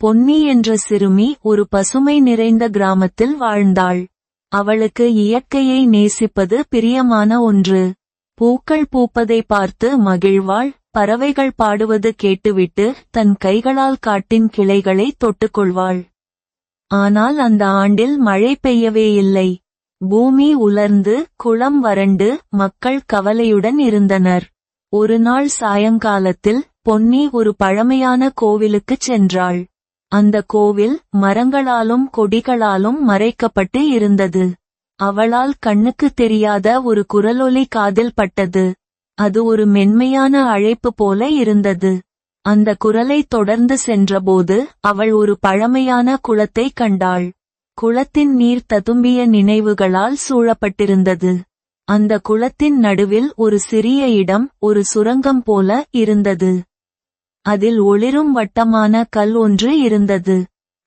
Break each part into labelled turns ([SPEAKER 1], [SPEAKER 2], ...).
[SPEAKER 1] பொன்னி என்ற சிறுமி ஒரு பசுமை நிறைந்த கிராமத்தில் வாழ்ந்தாள். அவளுக்கு இயற்கையை நேசிப்பது பிரியமான ஒன்று. பூக்கள் பூப்பதை பார்த்து மகிழ்வாள். பறவைகள் பாடுவது கேட்டுவிட்டு தன் கைகளால் காட்டின் கிளைகளை தொட்டுக்கொள்வாள். ஆனால் அந்த ஆண்டில் மழை பெய்யவே இல்லை. பூமி உலர்ந்து குளம் வறண்டு மக்கள் கவலையுடன் இருந்தனர். ஒரு நாள் சாயங்காலத்தில் பொன்னி ஒரு பழமையான கோவிலுக்குச் சென்றாள். அந்த கோவில் மரங்களாலும் கொடிகளாலும் மறைக்கப்பட்டு இருந்தது. அவளால் கண்ணுக்கு தெரியாத ஒரு குரலொலி காதில் பட்டது. அது ஒரு மென்மையான அழைப்பு போல இருந்தது. அந்த குரலை தொடர்ந்து சென்றபோது அவள் ஒரு பழமையான குளத்தை கண்டாள். குளத்தின் நீர் ததும்பிய நினைவுகளால் சூழப்பட்டிருந்தது. அந்த குளத்தின் நடுவில் ஒரு சிறிய இடம் ஒரு சுரங்கம் போல இருந்தது. அதில் ஒளிரும் வட்டமான கல் ஒன்று இருந்தது.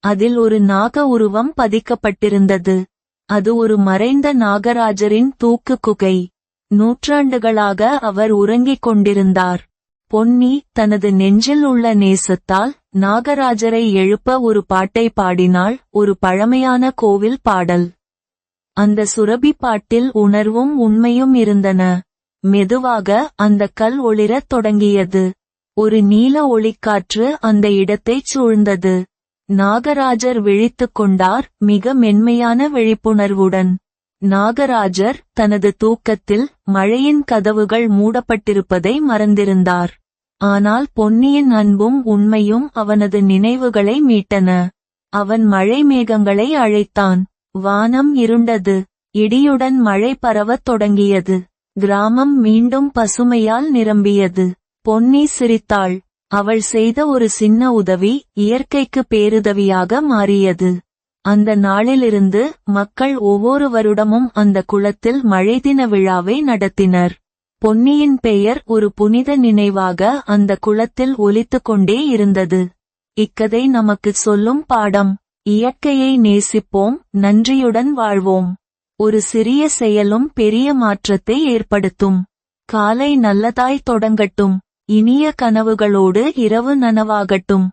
[SPEAKER 1] அதில் ஒரு நாக உருவம் பதிக்கப்பட்டிருந்தது. அது ஒரு மறைந்த நாகராஜரின் தூக்கு குகை. நூற்றாண்டுகளாக அவர் உறங்கிக் கொண்டிருந்தார். பொன்னி தனது நெஞ்சில் உள்ள நேசத்தால் நாகராஜரை எழுப்ப ஒரு பாட்டை பாடினாள் ஒரு பழமையான கோவில் பாடல். அந்த சுரபி பாட்டில் உணர்வும் உண்மையும் இருந்தன. மெதுவாக அந்த கல் ஒளிரத் தொடங்கியது. ஒரு நீல ஒளிக்காற்று அந்த இடத்தைச் சூழ்ந்தது. நாகராஜர் விழித்துக் கொண்டார் மிக மென்மையான விழிப்புணர்வுடன். நாகராஜர் தனது தூக்கத்தில் மழையின் கதவுகள் மூடப்பட்டிருப்பதை மறந்திருந்தார். ஆனால் பொன்னியின் அன்பும் உண்மையும் அவனது நினைவுகளை மீட்டன. அவன் மழை மேகங்களை அழைத்தான். வானம் இருண்டது. இடியுடன் மழை பரவத் தொடங்கியது. கிராமம் மீண்டும் பசுமையால் நிரம்பியது. பொன்னி சிரித்தாள். அவள் செய்த ஒரு சின்ன உதவி இயற்கைக்கு பேருதவியாக மாறியது. அந்த நாளிலிருந்து மக்கள் ஒவ்வொரு வருடமும் அந்த குளத்தில் மழைதின விழாவை நடத்தினர். பொன்னியின் பெயர் ஒரு புனித நினைவாக அந்த குளத்தில் ஒலித்துக் கொண்டே இருந்தது. இக்கதை நமக்குச் சொல்லும் பாடம். இயற்கையை நேசிப்போம் நன்றியுடன் வாழ்வோம். ஒரு சிறிய செயலும் பெரிய மாற்றத்தை ஏற்படுத்தும். காலை நல்லதாய் தொடங்கட்டும். இனிய கனவுகளோடு இரவு நனவாகட்டும்.